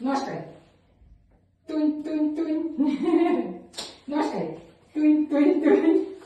Ножкой. Тунь, тунь, тунь.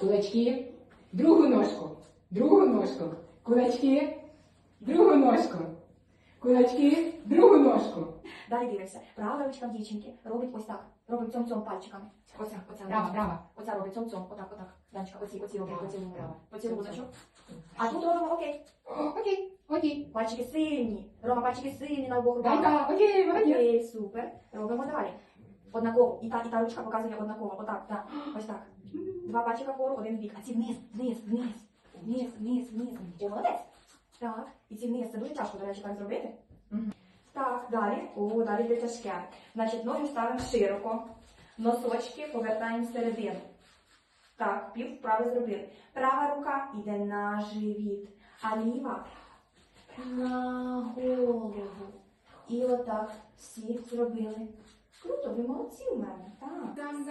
Кулачки. Другу ножку. Другу ножку. Кулачки. Другу ножку. Кулачки. Другу ножку. Далі дивимося. Права ручка в дівчинки робить ось так. Робить цьом-цьом пальчиками. Оця, оця. Права, права. Оця робить цьом-цьом. Отак, отак. Данчика, оці, оці робить, оці робить. Оці Поцілуночок. А тут робимо окей. Окей, окей. Пальчики сильні. Рома, пальчики сильні на обох руках. Данька, окей, молодець. Окей, супер. Робимо далі. Однаково. І та, і та ручка показує однаково. Отак, так. Ось так. Два пальчика вгору, один в бік. А ці вниз, вниз, вниз. Вниз, вниз, вниз. О, молодець. Так. І ці вниз. Це дуже тяжко, до речі, так зробити. Мгм. Так, далі. О, далі йде тяжке. Значить, ноги ставимо широко. Носочки повертаємо всередину. Так, пів вправи зробили. Права рука йде на живіт, а ліва на голову. І отак всі зробили. Круто, ви молодці у мене. Так. Зам,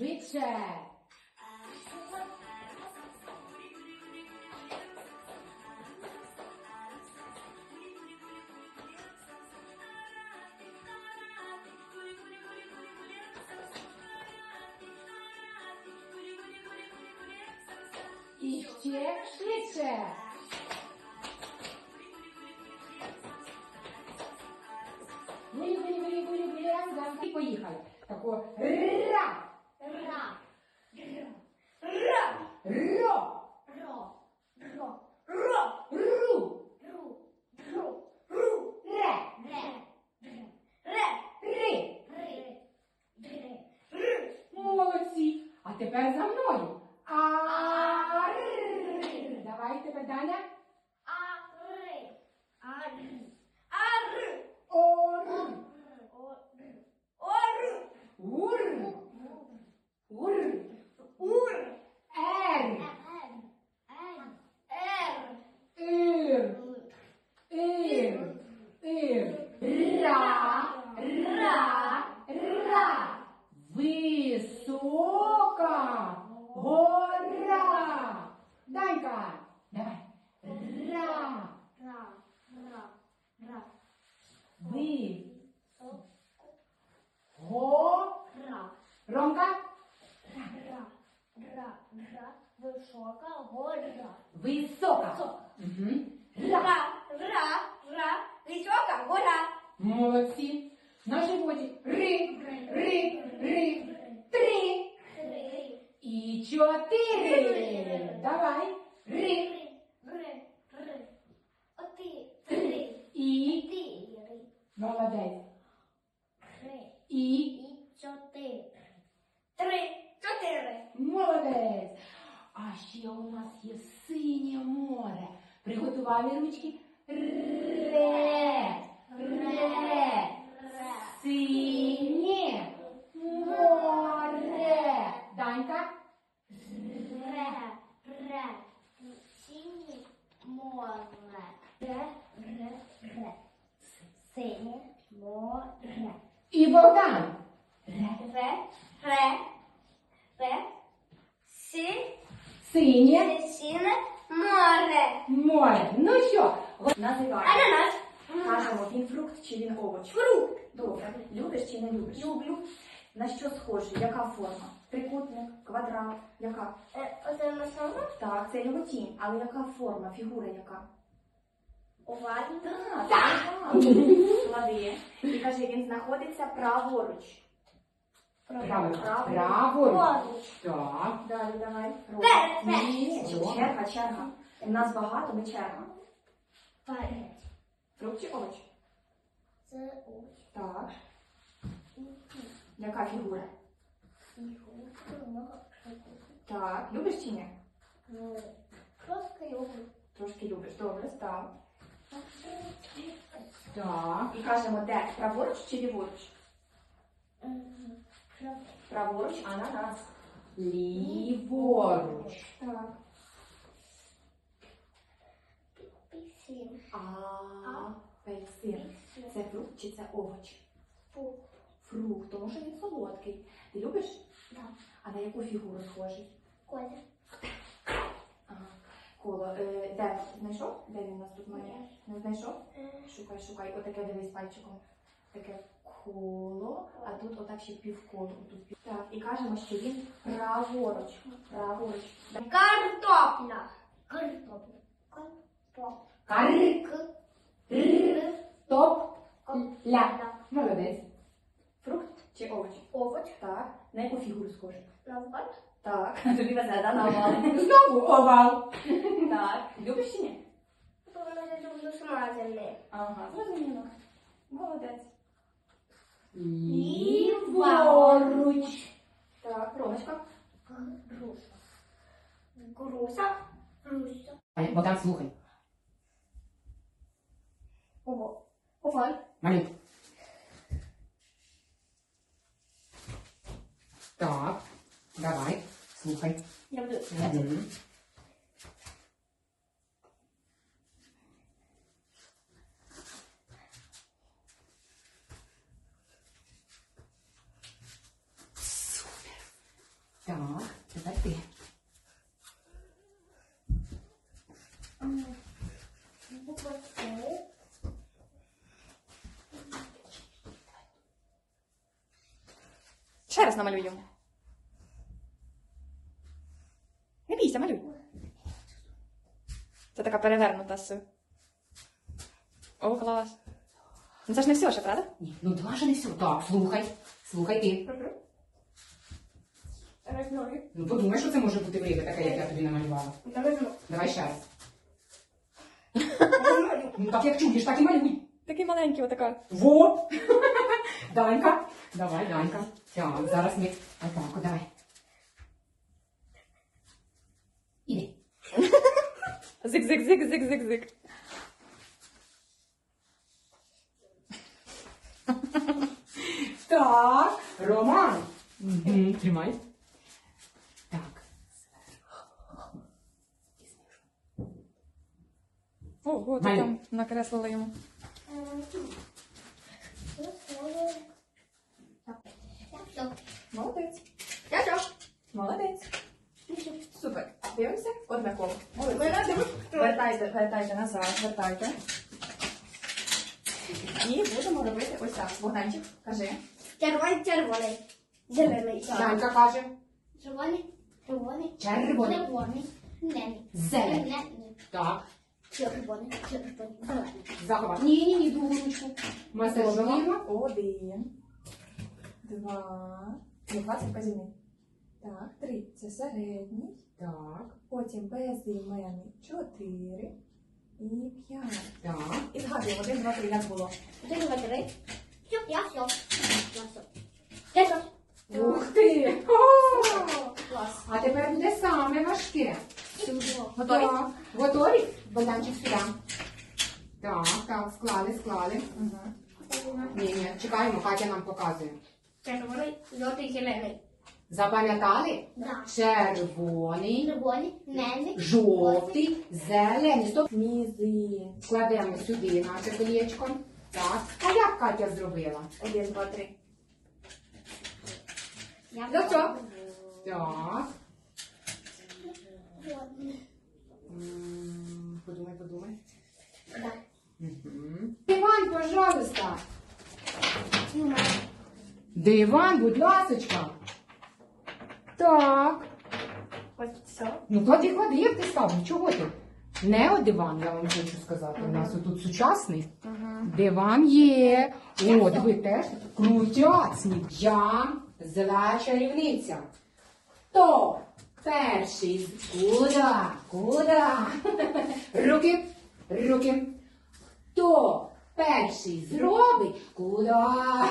Швидше. І ще швидше. Гулі, гулі, гулі, гулі, гулі, рам, зам. І поїхали. Тако Ра. ро, Ро. Ро. Ро. ру, Ру. Ру. ре, Ре. Ре. ри. Ри. Ри. Молодці. А тепер за мною. А, р. Давай тебе, Даня. А. Ри. А. Ри. А. Ри. О, р. О. Ор. Ур. Ур. Ур. Р. Н. Н. Ир. Ир. Ир. Ра. Ра. Висока гора. Данька. Давай. Ра. Ра. Ра. Ра. Ви. Го. Ра. Ромка. Ра. Ра. Ра. Висока гора. Висока. Угу. Ра. Ра. Ра. Висока гора. Молодці. На животі. Ри. Ри. Ри. Три. Ри. І чотири. Давай. Ри. Ри. Ри. Ри. Оти. Три. І. Чотири. Молодець. Три. І. І чотири. Три. Чотири. Молодець. А ще у нас є синє море. Приготували ручки. Ре. Ре. Синє море. Данька. Ре. Ре. Синє море. Ре. Ре. Ре. Синє море. І Богдан. Ре. Ре. Ре. Ре. Сі. Синє Сине море. море. Ну що? Називаємо. Ананас. Кажемо, він фрукт чи він овоч. Фрукт. Добре. Любиш чи не любиш? Люблю. На що схожий? Яка форма? Трикутник, квадрат, яка? Е, Оце на само? Так, це його тінь, але яка форма, фігура яка? Овальна. Так, так. Клади. І кажи, він знаходиться праворуч. Праворуч. Праворуч. Так. Далі давай. Перед, перед. Ні, черга, черга. У нас багато, ми черга. Перед. Фрукт чи овоч? Це ось. Так. Яка фігура? Фігурка. Так. Любиш чи ні? Ну, Просто. Трошки любиш. Добре, став. Так. І кажемо, де? Праворуч чи ліворуч? Мгм. Праворуч, ананас. Ліворуч. Так. Пісім. А, апельсин. Це фрукт чи це овоч? Фу. фрукт, тому що він солодкий. Ти любиш? Да. А на яку фігуру схожий? Коля. Коло. Е, де? Знайшов? Де він у нас тут має? Не знайшов? Шукай, шукай. Отаке дивись пальчиком. Таке коло, а тут отак ще півколо. Тут пів... Так, і кажемо, що він праворуч. Праворуч. Картопля. Картопля. Картопля. Молодець. Фрукт чи овоч? Овоч. Так. На яку фігуру схожий? Навпаки. Так. Тобі везе, да, на овал. Знову овал. Так. Любиш чи ні? Повинна я люблю смазаний. Ага, зрозуміло. Молодець. Ліворуч. Так, Ромочка. Груша. Груша. Груша. Богдан, слухай. Ого. Оваль. Малюй. Так. Давай. Слухай. Я буду. Мгм. Супер. Так, тепер ти. Буква Ще раз намалюю. Не бійся, малюй. Це така перевернута з. О, клас. Ну це ж не все ще, правда? Ні, ну два же не все. Так, слухай. Слухай ти. Рознові. Ну подумай, що це може бути вийде таке, як я тобі намалювала. Давай ще раз. Ну так як чуєш, так і малюй. Такий маленький, отака. Во! Данька. Давай, Данька. Так, зараз ми. Отак, от, давай. Іди. Зик-зик-зик-зик-зик-зик. Так, Роман. Угу, тримай. Ого, ти там накреслила йому. Молодець. Я. Молодець. Супер. Дивимося? Одне коло. Молодець. Вертайте, вертайте назад, вертайте. І будемо робити ось так. Богданчик, кажи. Червоний, червоний. Зелений. Данька каже. Червоний, червоний. Червоний. Червоний. Зелений. Зелений. Червоний, зелений. Заховай. Ні, ні, ні, другу ручку. Масажуємо. Один. Два. Ну, два це вказівний. Так, три. Це середній. Так, Потім безіменний. Чотири. І п'ять. так. І згадуємо. Один, два, три. Як було? Один, два, три. Все, я все. Я все. Я все. Ух ти! О! Клас. А тепер буде саме важке. Готові? Так. Готові? Богданчик сюди. Так, так, склали, склали. Ні, ні, чекаємо, Катя нам показує. Червоний, жовтий, зелений. Запам'ятали? Да. Червоний, Червоний, зелений. жовтий, зелений. Стоп. Мізин. Кладемо сюди наше колечко. Так. А як Катя зробила? Один, два, три. Я Ну, що? Так. Червоний. Подумай, подумай. Да. Мгм. Диван, пожалуйста. Ну, Диван, будь ласочка. Так. Ось все. Ну, клади, клади, як ти став? Чого ти? Не о диван, я вам хочу сказати. У нас тут сучасний. Угу. Диван є. О, диви теж крутяцький. Я зла чарівниця. Хто перший? Куда? Куда? Руки, руки. Хто перший зробить? Куда?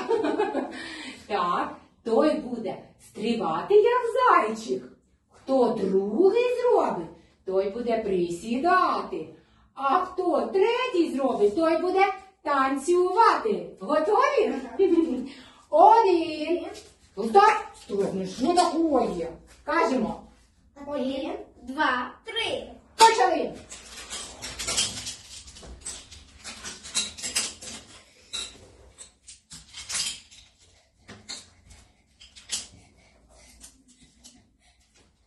Так, той буде стрибати, як зайчик. Хто другий зробить, той буде присідати. А хто третій зробить, той буде танцювати. Готові? Один. Стоп! Стоп, ну що таке? Кажемо. Один, два, три. Почали.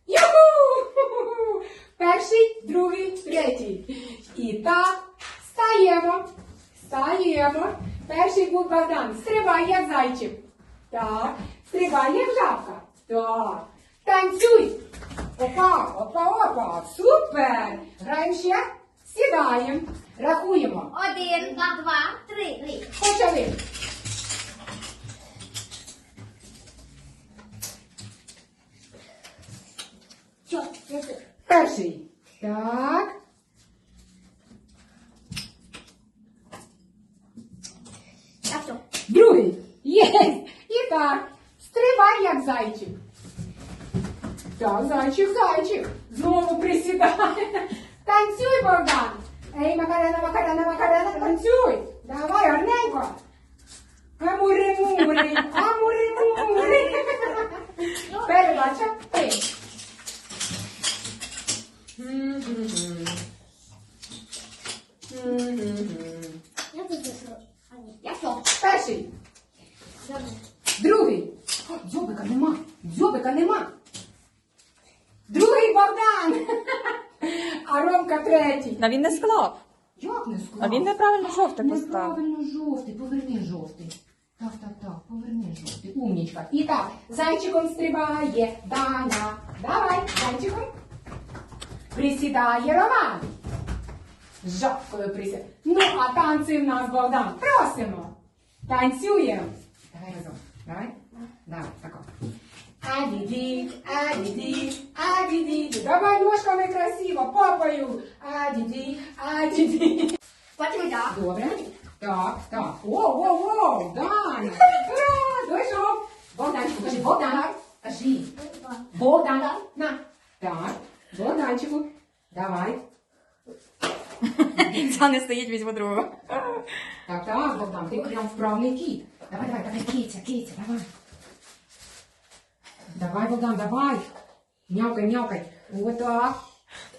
Юху! Перший, другий, третій. І так, стаємо. Стаємо. Перший був бадан. Стрибай, як зайчик. Так. Стрибай, як жабка. Так. Опа, опа, опа. Супер. Граємо ще. Сідаємо. Рахуємо. Один, два, два, три. Три. Почали. Все. Перший. Так. Так, все. Другий. Є. І так. Стрибай, як зайчик. Так, зайчик, зайчик. Знову присідає. Танцюй, Богдан. Ей, Макарена, Макарена, Макарена, танцюй. Давай, гарненько. Амури, мури, амури, мури. Передача. Ти. Мгм. Мгм. Я тут закрою. А, ні. Я все. Перший. Добре. Другий. О, дзьобика нема. Дзьобика нема. Другий Богдан. А Ромка третій. А він не склав. Як не склав? А він неправильно жовте поставив. Неправильно жовтий. Поверни жовтий. Так, так, так. Поверни жовтий. Умнічка. І так, зайчиком стрибає Даня. Давай, зайчиком. Присідає Роман. Жабкою присідає. Ну, а танці в нас, Богдан. Просимо. Танцюємо. Давай разом. Давай. Давай, тако. Аді-ді, аді-ді, аді-ді. Давай ножками красиво, попою. Аді-ді, аді-ді. Потім я. Добре. Так, так. О, о, о, Даня. Ура, дійшов. Богданчику, кажи, Богдан. Кажи. Богдан. На. Так, Богданчику. Давай. Ця не стоїть, візьму другу. Так, так, Богдан, ти прям вправний кіт. Давай, давай, давай, киця, киця, давай. Давай, Богдан, давай. Мявкай, мявкай. Отак.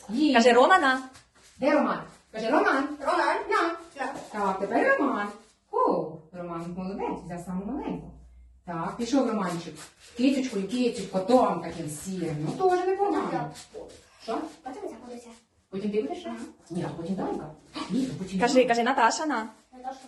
Є. Каже, Романа. Де Роман? Каже, Роман. Роман. На. На. Так, тепер Роман. О, Роман молодець, взяв саму маленьку. Так, пішов Романчик. Кицючкою, кицю, котом таким сірим. Ну, теж непогано. Що? Потім я буду Потім ти будеш? Ні, а потім Данька. Ні, потім Кажи, кажи, Наташа на. Наташка.